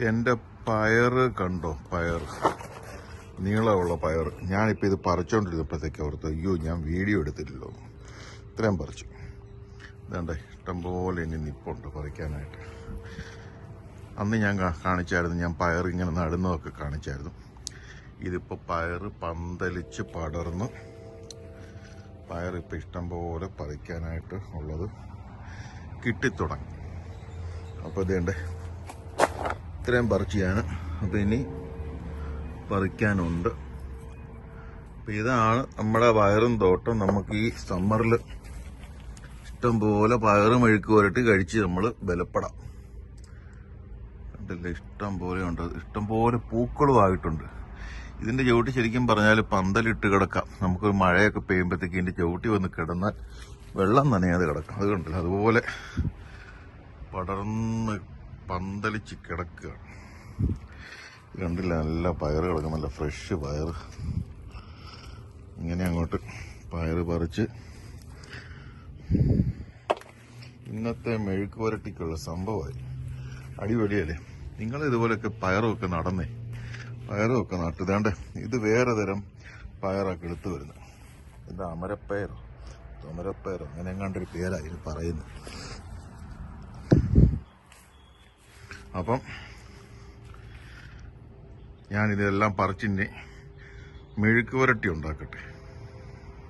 എന്റെ പയറ് കണ്ടോ? പയർ. നീളമുള്ള പയർ. ഞാനിപ്പോൾ ഇത് പറിച്ചുകൊണ്ടിരുന്നപ്പോഴത്തേക്ക് ഓർത്ത് അയ്യോ ഞാൻ വീഡിയോ എടുത്തിട്ടില്ലോ. ഇത്രയും പറിച്ചു. ഇതേണ്ട ഇഷ്ടംപോലെ ഇനി നിപ്പുണ്ട് പറിക്കാനായിട്ട്. അന്ന് ഞാൻ കാണിച്ചായിരുന്നു ഞാൻ പയർ ഇങ്ങനെ നടുന്നതൊക്കെ കാണിച്ചായിരുന്നു. ഇതിപ്പോൾ പയർ പന്തലിച്ച് പടർന്ന്. പയർ ഇപ്പം ഇഷ്ടംപോലെ പറിക്കാനായിട്ട് ഉള്ളത് കിട്ടിത്തുടങ്ങി. അപ്പോൾ ഇതേണ്ടേ ഇത്രയും പറിച്ച് അപ്പോൾ അപ്പം ഇനി പറിക്കാനുണ്ട്. അപ്പം ഇതാണ് നമ്മുടെ പയറും തോട്ടം. നമുക്ക് ഈ സമ്മറിൽ ഇഷ്ടംപോലെ പയറും മെഴുക്ക് പുരട്ടി കഴിച്ച് നമ്മൾ ബലപ്പെടാം കണ്ടില്ലേ? ഇഷ്ടം പോലെ ഉണ്ട്. ഇഷ്ടം പോലെ പൂക്കളും ആയിട്ടുണ്ട്. ഇതിന്റെ ചവിട്ടി ശരിക്കും പറഞ്ഞാൽ പന്തലിട്ട് കിടക്കാം. നമുക്കൊരു മഴയൊക്കെ പെയ്യുമ്പോഴത്തേക്ക് ഇതിന്റെ ചവിട്ടി വന്ന് കിടന്നാൽ വെള്ളം നനയാതെ കിടക്കാം. അത് കണ്ടില്ല? അതുപോലെ പടർന്ന് പന്തലിച്ച് കിടക്കുകയാണ് ഇത് കണ്ടില്ല നല്ല പയറ് കിടക്കും നല്ല ഫ്രഷ് പയറ്. ഇങ്ങനെ അങ്ങോട്ട് പയറ് പറിച്ച് ഇന്നത്തെ മെഴുക്ക് പുരട്ടിക്കുള്ള സംഭവമായി. അടിപൊളിയല്ലേ? നിങ്ങൾ ഇതുപോലെയൊക്കെ പയറുമൊക്കെ നടന്നേ. പയറുമൊക്കെ നട്ടുതാണ്ട് ഇത് വേറെ തരം പയറൊക്കെ എടുത്ത് വരുന്നത് ഇത് അമരപ്പയറോ? അമരപ്പയറോ അങ്ങനെ കണ്ടൊരു പേരാണ് ഇതിന് പറയുന്നത്. അപ്പം ഞാനിതെല്ലാം പറിച്ചിന്റെ മെഴുക്ക് പുരട്ടി ഉണ്ടാക്കട്ടെ.